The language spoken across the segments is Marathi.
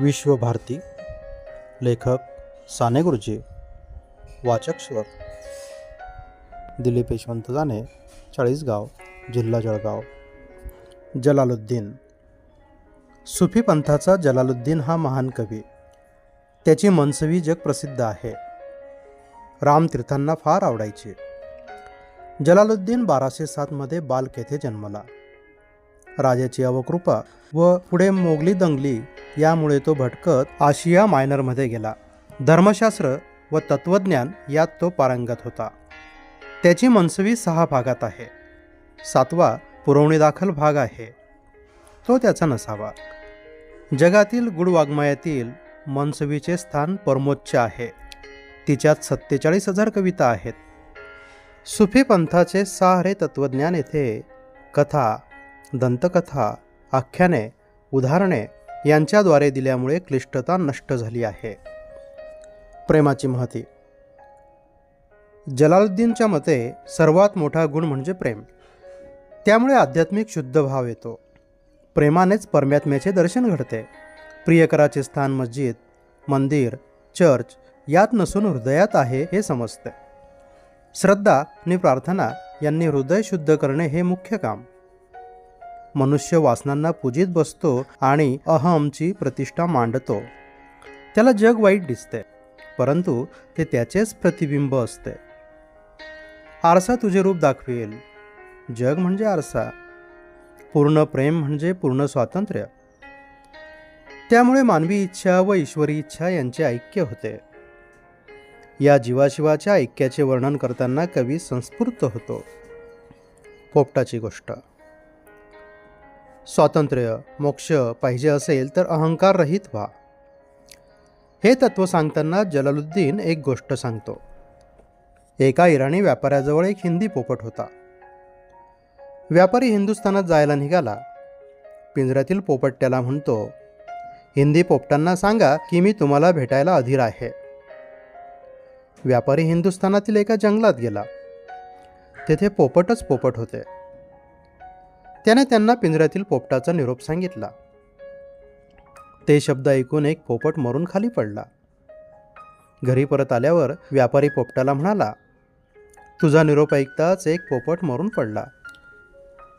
विश्वभारती लेखक साने गुरुजी वाचक स्वर दिलीप यशवंत जाने चाळीसगाव जिल्हा जळगाव. जलालुद्दीन. सुफी पंथाचा जलालुद्दीन हा महान कवी. त्याची मनसवी जग प्रसिद्ध आहे. रामतीर्थांना फार आवडायचे. जलालुद्दीन बाराशे सातमध्ये बालक येथे जन्मला. राजाची अवकृपा व पुढे मोगली दंगली यामुळे तो भटकत आशिया मायनरमध्ये गेला. धर्मशास्त्र व तत्त्वज्ञान यात तो पारंगत होता. त्याची मनसवी सहा भागात आहे. सातवा पुरवणीदाखल भाग आहे. तो त्याचा नसावा. जगातील गुडवाङ्मयातील मनसवीचे स्थान परमोच्च आहे. तिच्यात सत्तेचाळीस हजार कविता आहेत. सुफी पंथाचे सारे तत्त्वज्ञान येथे कथा दंतकथा आख्याने उदाहरणे यांच्याद्वारे दिल्यामुळे क्लिष्टता नष्ट झाली आहे. प्रेमाची महती. जलालुद्दीनच्या मते सर्वात मोठा गुण म्हणजे प्रेम. त्यामुळे आध्यात्मिक शुद्ध भाव येतो. प्रेमानेच परमात्म्याचे दर्शन घडते. प्रियकराचे स्थान मस्जिद मंदिर चर्च यात नसून हृदयात आहे हे समजते. श्रद्धा आणि प्रार्थना यांनी हृदय शुद्ध करणे हे मुख्य काम. मनुष्य वासनांना पूजित बसतो आणि अहमची प्रतिष्ठा मांडतो. त्याला जग वाईट दिसते परंतु ते त्याचेच प्रतिबिंब असते. आरसा तुझे रूप दाखवेल. जग म्हणजे आरसा. पूर्ण प्रेम म्हणजे पूर्ण स्वातंत्र्य. त्यामुळे मानवी इच्छा व ईश्वरी इच्छा यांचे ऐक्य होते. या जीवाशिवाच्या ऐक्याचे वर्णन करताना कवी संस्फूर्त होतो. पोपटाची गोष्ट. स्वातंत्र्य मोक्ष पाहिजे असेल तर अहंकाररहित व्हा. हे तत्त्व सांगताना जलालुद्दीन एक गोष्ट सांगतो. एका इराणी व्यापाऱ्याजवळ एक हिंदी पोपट होता. व्यापारी हिंदुस्थानात जायला निघाला. पिंजऱ्यातील पोपट त्याला म्हणतो हिंदी पोपटांना सांगा की मी तुम्हाला भेटायला अधीर आहे. व्यापारी हिंदुस्थानातील एका जंगलात गेला. तेथे पोपटच पोपट होते. त्याने त्यांना पिंजऱ्यातील पोपटाचा निरोप सांगितला. ते शब्द ऐकून एक पोपट मरून खाली पडला. घरी परत आल्यावर व्यापारी पोपटाला म्हणाला तुझा निरोप ऐकताच एक पोपट मरून पडला.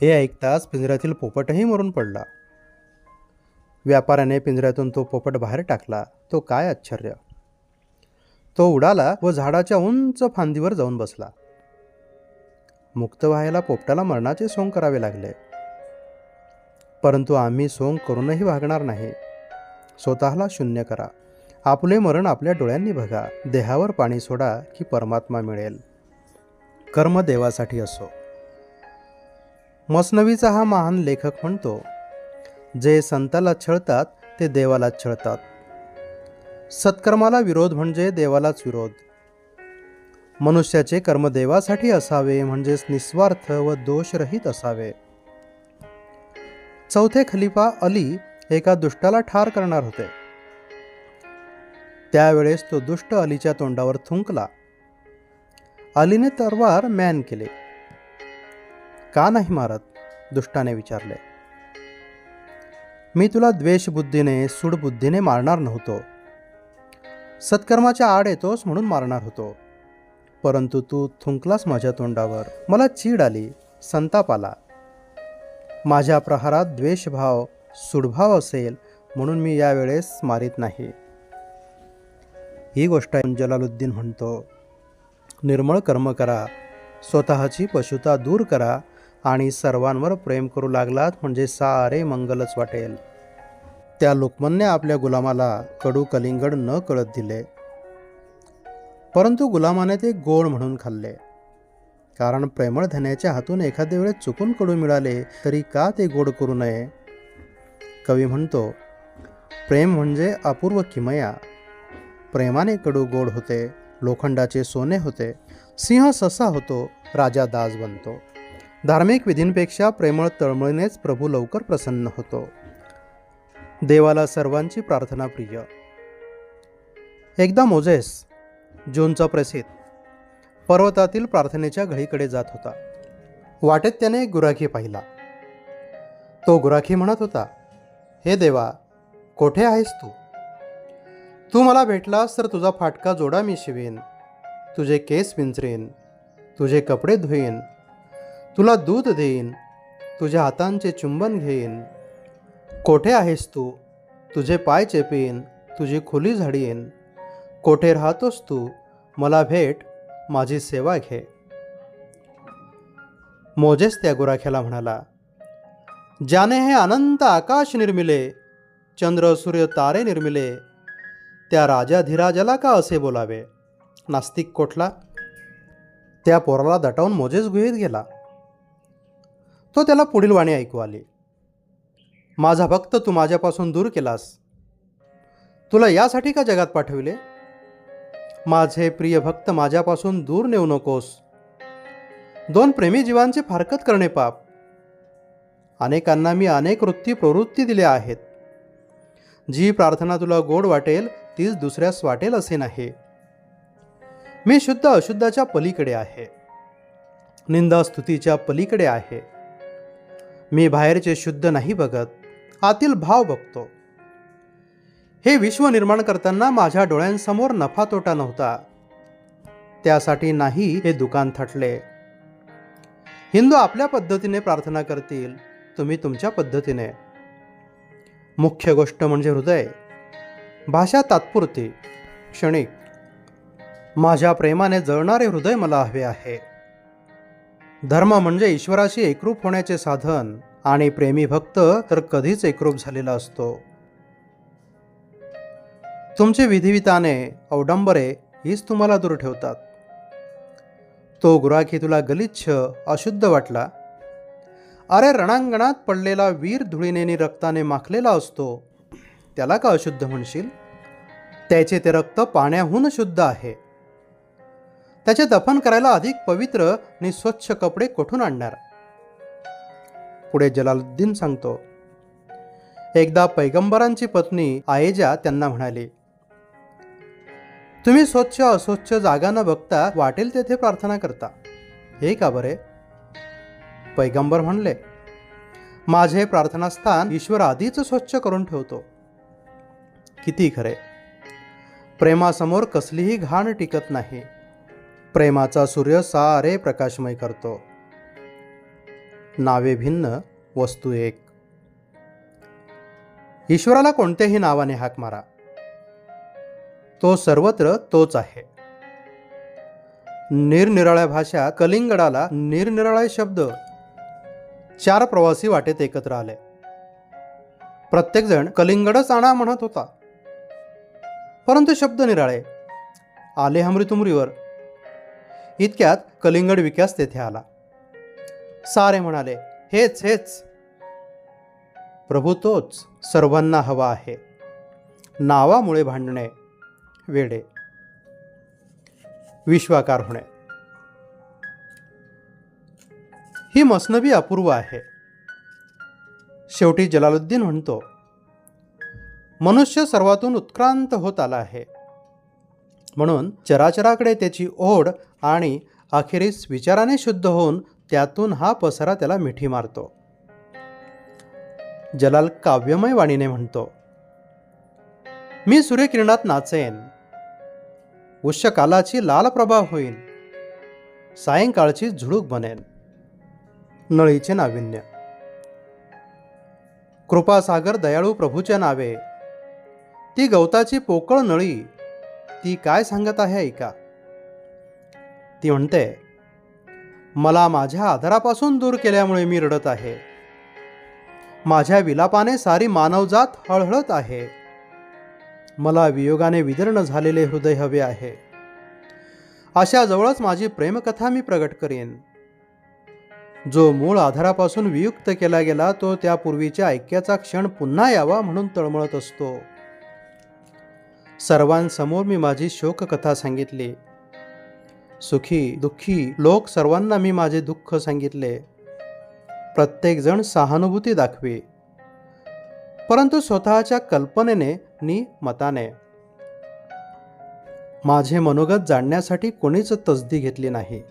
हे ऐकताच पिंजऱ्यातील पोपटही मरून पडला. व्यापाऱ्याने पिंजऱ्यातून तो पोपट बाहेर टाकला. तो काय आश्चर्य! तो उडाला व झाडाच्या उंच फांदीवर जाऊन बसला. मुक्त व्हायला पोपटाला मरणाचे सोंग करावे लागले. परंतु आम्ही सोंग करूनही वागणार नाही. स्वतःला शून्य करा. आपले मरण आपल्या डोळ्यांनी बघा. देहावर पाणी सोडा की परमात्मा मिळेल. कर्म देवासाठी असो. मसनवीचा हा महान लेखक म्हणतो जे संताला छळतात ते देवालाच छळतात. सत्कर्माला विरोध म्हणजे देवालाच विरोध. मनुष्याचे कर्म देवासाठी असावे म्हणजेच निस्वार्थ व दोषरहित असावे. चौथे खलिफा अली एका दुष्टाला ठार करणार होते. त्यावेळेस तो दुष्ट अलीच्या तोंडावर थुंकला. अलीने तरवार मॅन केले. का नाही मारत? दुष्टाने विचारले. मी तुला द्वेषबुद्धीने सुडबुद्धीने मारणार नव्हतो. सत्कर्माच्या आड येतोस म्हणून मारणार होतो. परंतु तू थुंकलास माझ्या तोंडावर. मला चीड आली संताप आला. माझ्या प्रहारात द्वेषभाव सुडभाव असेल म्हणून मी यावेळेस मारित नाही. ही गोष्ट जलालुद्दीन म्हणतो निर्मळ कर्म करा स्वतःची पशुता दूर करा आणि सर्वांवर प्रेम करू लागलात म्हणजे सारे मंगलच वाटेल. त्या लोकमान्य आपल्या गुलामाला कडू कलिंगड न कळत दिले. परंतु गुलामाने ते गोड म्हणून खाल्ले. कारण प्रेमळ धन्याच्या हातून एखाद्या वेळेस चुकून कडू मिळाले तरी का ते गोड करू नये? कवी म्हणतो प्रेम म्हणजे अपूर्व किमया. प्रेमाने कडू गोड होते लोखंडाचे सोने होते सिंह ससा होतो राजा दास बनतो. धार्मिक विधींपेक्षा प्रेमळ तळमळीनेच प्रभू लवकर प्रसन्न होतो. देवाला सर्वांची प्रार्थना प्रिय. एकदा मोझेस जूनचा प्रसिद्ध पर्वतातील प्रार्थनेच्या घळीकडे जात होता. वाटेत त्याने एक गुराखी पाहिला. तो गुराखी म्हणत होता हे देवा कोठे आहेस तू? तू मला भेटलास तर तुझा फाटका जोडा मी शिवेन. तुझे केस विंचरेन. तुझे कपडे धुईन. तुला दूध देईन. तुझ्या हातांचे चुंबन घेईन. कोठे आहेस तू? तुझे पाय चेपीन. तुझी खुली झाडीन कोठे राहतोस तू? मला भेट माझी सेवा घे. मोजेस त्या गुराख्याला म्हणाला ज्याने हे अनंत आकाश निर्मिले चंद्र सूर्य तारे निर्मिले त्या राजाधिराजाला का असे बोलावे? नास्तिक कोठला? त्या पोराला दटावून मोजेस गुहेत गेला. तो त्याला पुढील वाणी ऐकू आली माझा भक्त तू माझ्यापासून दूर केलास. तुला यासाठी का जगात पाठविले? माझे प्रिय भक्त माझ्यापासून दूर नेऊ नकोस. दोन प्रेमी जीवांचे फारकत करणे पाप. अनेकांना मी अनेक वृत्ती प्रवृत्ती दिल्या आहेत. जी प्रार्थना तुला गोड वाटेल तीच दुसऱ्यास वाटेल असे नाही. मी शुद्ध अशुद्धाच्या पलीकडे आहे. निंदा स्तुतीच्या पलीकडे आहे. मी बाहेरचे शुद्ध नाही बघत आतील भाव बघतो. हे विश्व निर्माण करताना माझ्या डोळ्यांसमोर नफा तोटा नव्हता. त्यासाठी नाही हे दुकान थटले. हिंदू आपल्या पद्धतीने प्रार्थना करतील तुम्ही तुमच्या पद्धतीने. मुख्य गोष्ट म्हणजे हृदय. भाषा तात्पुरती क्षणिक. माझ्या प्रेमाने जळणारे हृदय मला हवे आहे. धर्म म्हणजे ईश्वराशी एकरूप होण्याचे साधन आणि प्रेमी भक्त तर कधीच एकरूप झालेला असतो. तुमचे विधिविताने अवडंबरे हीच तुम्हाला दूर ठेवतात. तो गुराखी तुला गलिच्छ अशुद्ध वाटला. अरे रणांगणात पडलेला वीर धुळीनेनी रक्ताने माखलेला असतो त्याला का अशुद्ध म्हणशील? त्याचे ते रक्त पाण्याहून शुद्ध आहे. त्याचे दफन करायला अधिक पवित्र आणि स्वच्छ कपडे कोठून आणणार? पुढे जलालुद्दीन सांगतो. एकदा पैगंबरांची पत्नी आयेजा त्यांना म्हणाली तुम्ही स्वच्छ अस्वच्छ जागा न बघता वाटेल तेथे प्रार्थना करता. हे का बरे? पैगंबर म्हणले माझे प्रार्थनास्थान ईश्वर आधीच स्वच्छ करून ठेवतो. किती खरे. प्रेमासमोर कसलीही घाण टिकत नाही. प्रेमाचा सूर्य सारे प्रकाशमय करतो. नावे भिन्न वस्तू एक. ईश्वराला कोणत्याही नावाने हाक मारा. तो सर्वत्र तोच आहे. निरनिराळ्या भाषा कलिंगडाला निरनिराळे शब्द चार प्रवासी वाटेत एकत्र आले. प्रत्येकजण कलिंगडच आणा म्हणत होता. परंतु शब्द निराळे आले हमरीतुमरीवर इतक्यात कलिंगड विकास तेथे आला. सारे म्हणाले हेच हेच. प्रभू तोच सर्वांना हवा आहे. नावामुळे भांडणे वेडे. विश्वाकार होणे. ही मसनबी अपूर्व आहे. शेवटी जलालुद्दीन म्हणतो मनुष्य सर्वातून उत्क्रांत होत आला आहे. म्हणून चराचराकडे त्याची ओढ आणि अखेरीस विचाराने शुद्ध होऊन त्यातून हा पसरा त्याला मिठी मारतो. जलाल काव्यमय वाणीने म्हणतो मी सूर्यकिरणात नाचेन. उष्यकालाची लाल प्रभाव होईल. सायंकाळची झुळूक बनेन नळीचे नाविन्य. कृपासागर दयाळू प्रभूच्या नावे. ती गवताची पोकळ नळी ती काय सांगत आहे ऐका. ती म्हणते मला माझ्या आधारापासून दूर केल्यामुळे मी रडत आहे. माझ्या विलापाने सारी मानवजात हळहळत आहे. मला वियोगाने विदीर्ण झालेले हृदय हवे आहे. अशा जवळच माझी प्रेमकथा मी प्रगट करेन. जो मूळ आधारापासून वियुक्त केला गेला तो त्यापूर्वीच्या ऐक्याचा क्षण पुन्हा यावा म्हणून तळमळत असतो. सर्वांसमोर मी माझी शोककथा सांगितली. सुखी दुःखी लोक सर्वांना मी माझे दुःख सांगितले. प्रत्येकजण सहानुभूती दाखवे. परंतु स्वतःच्या कल्पनेने नि मताने. माझे मनोगत जाणण्यासाठी कोणीच तसदी घेतली नाही.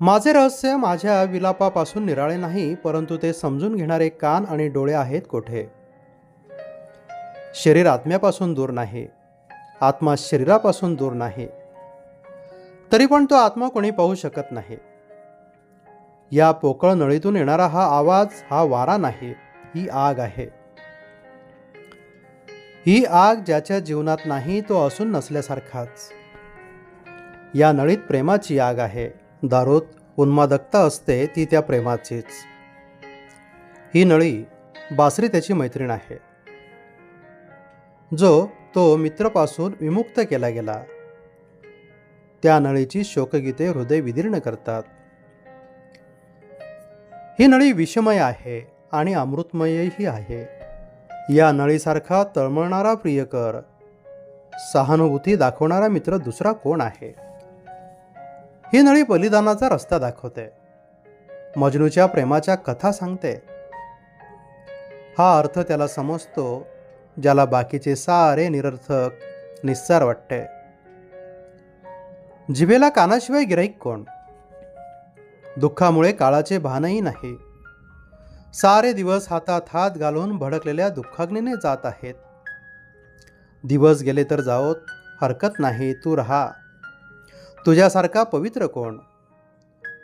माझे रहस्य माझ्या विलापापासून निराळे नाही परंतु ते समजून घेणारे कान आणि डोळे आहेत कोठे? शरीर आत्म्यापासून दूर नाही. आत्मा शरीरापासून दूर नाही. तरी पण तो आत्मा कोणी पाहू शकत नाही. या पोकळ नळीतून येणारा हा आवाज हा वारा नाही ही आग आहे. ही आग ज्याच्या जीवनात नाही तो असून नसल्यासारखाच. या नळीत प्रेमाची आग आहे. दारोत उन्मादकता असते ती त्या प्रेमाचीच. ही नळी बासरी त्याची मैत्रीण आहे. जो तो मित्रपासून विमुक्त केला गेला. त्या नळीची शोकगीते हृदय विदीर्ण करतात. ही नळी विषमय आहे आणि अमृतमयही आहे. या नळीसारखा तळमळणारा प्रियकर. सहानुभूती दाखवणारा मित्र दुसरा कोण आहे? ही नळी बलिदानाचा रस्ता दाखवते. मजनूच्या प्रेमाच्या कथा सांगते. हा अर्थ त्याला समजतो ज्याला बाकीचे सारे निरर्थक निस्सार वाटते. जिभेला कानाशिवाय गिराईक कोण? दुःखामुळे काळाचे भानही नाही. सारे दिवस हातात हात घालून भडकलेल्या दुःखाग्नीने जात आहेत. दिवस गेले तर जाओत हरकत नाही तू राहा. तुझ्यासारखा पवित्र कोण?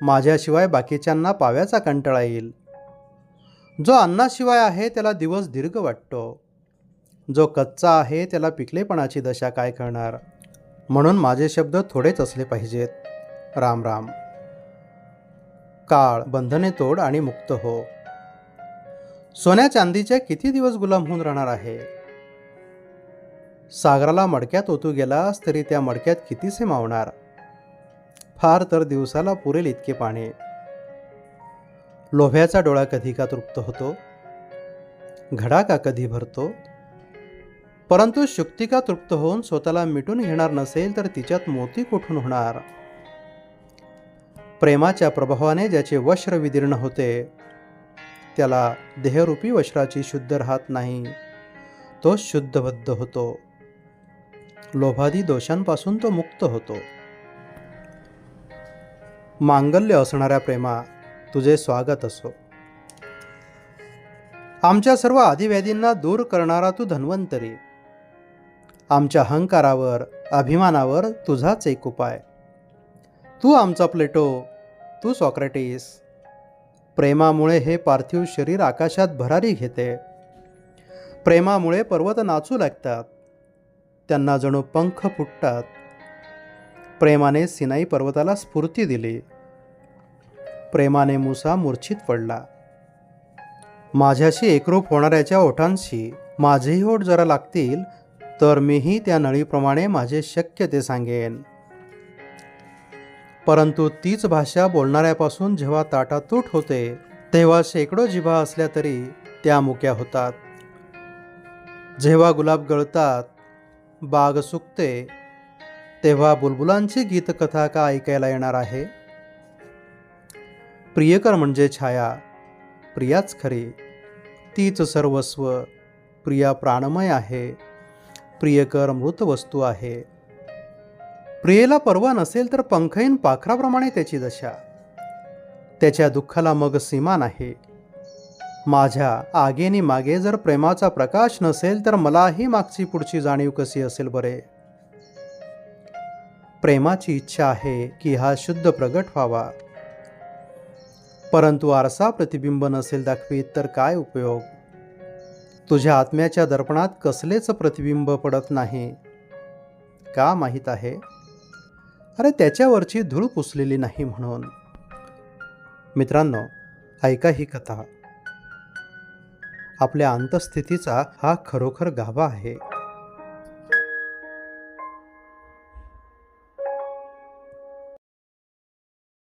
माझ्याशिवाय बाकीच्यांना पाव्याचा कंटाळा येईल. जो अन्नाशिवाय आहे त्याला दिवस दीर्घ वाटतो. जो कच्चा आहे त्याला पिकलेपणाची दशा काय करणार? म्हणून माझे शब्द थोडेच असले पाहिजेत. राम राम. काळ बंधने तोड आणि मुक्त हो. सोन्या चांदीच्या किती दिवस गुलाम होऊन राहणार आहे? सागराला मडक्यात ओतू गेलास तरी त्या मडक्यात कितीसे मावणार फार तर दिवसाला पुरेल इतके पाणी. लोभ्याचा डोळा कधी का तृप्त होतो? घडा का कधी भरतो? परंतु शुक्तिका तृप्त होऊन स्वतःला मिटून घेणार नसेल तर तिच्यात मोती कुठून होणार? प्रेमाच्या प्रभावाने ज्याचे वस्त्र विदीर्ण होते त्याला देहरूपी वस्त्राची शुद्ध राहत नाही. तो शुद्धबद्ध होतो. लोभादी दोषांपासून तो मुक्त होतो. मांगल्य असणाऱ्या प्रेमा तुझे स्वागत असो. आमच्या सर्व आदिव्याधींना दूर करणारा तू धन्वंतरी. आमच्या अहंकारावर अभिमानावर तुझाच एक उपाय. तू आमचा प्लेटो तू सॉक्रेटिस प्रेमामुळे हे पार्थिव शरीर आकाशात भरारी घेते. प्रेमामुळे पर्वत नाचू लागतात. त्यांना जणू पंख फुटतात. प्रेमाने सिनाई पर्वताला स्फूर्ती दिली. प्रेमाने मुसा मूर्छित पडला. माझ्याशी एकरूप होणाऱ्याच्या ओठांशी माझेही ओठ जरा लागतील तर मीही त्या नळीप्रमाणे माझे शक्य ते सांगेन. परंतु तीच भाषा बोलणाऱ्यापासून जेव्हा ताटातूट होते तेव्हा शेकडो जिभा असल्या तरी त्या मुक्या होतात. जेव्हा गुलाब गळतात बाग सुकते तेव्हा बुलबुलांची गीतकथा का ऐकायला येणार आहे? प्रियकर म्हणजे छाया प्रियाच खरी. तीच सर्वस्व प्रिया प्राणमय आहे. प्रियकर मृत वस्तू आहे. प्रियेला परवा नसेल तर पंखईन पाखराप्रमाणे त्याची दशा. त्याच्या दुःखाला मग सीमा नाही. माझ्या आगेनी मागे जर प्रेमाचा प्रकाश नसेल तर मलाही मागची पुढची जाणीव कशी असेल बरे? प्रेमाची इच्छा आहे की हा शुद्ध प्रगट व्हावा. परंतु आरसा प्रतिबिंब नसेल दाखवीत तर काय उपयोग? तुझ्या आत्म्याच्या दर्पणात कसलेच प्रतिबिंब पडत नाही. का माहीत आहे? अरे त्याच्यावरची धूळ पुसलेली नाही म्हणून. मित्रांनो ऐका ही कथा. आपल्या अंतस्थितीचा हा खरोखर गाभा आहे.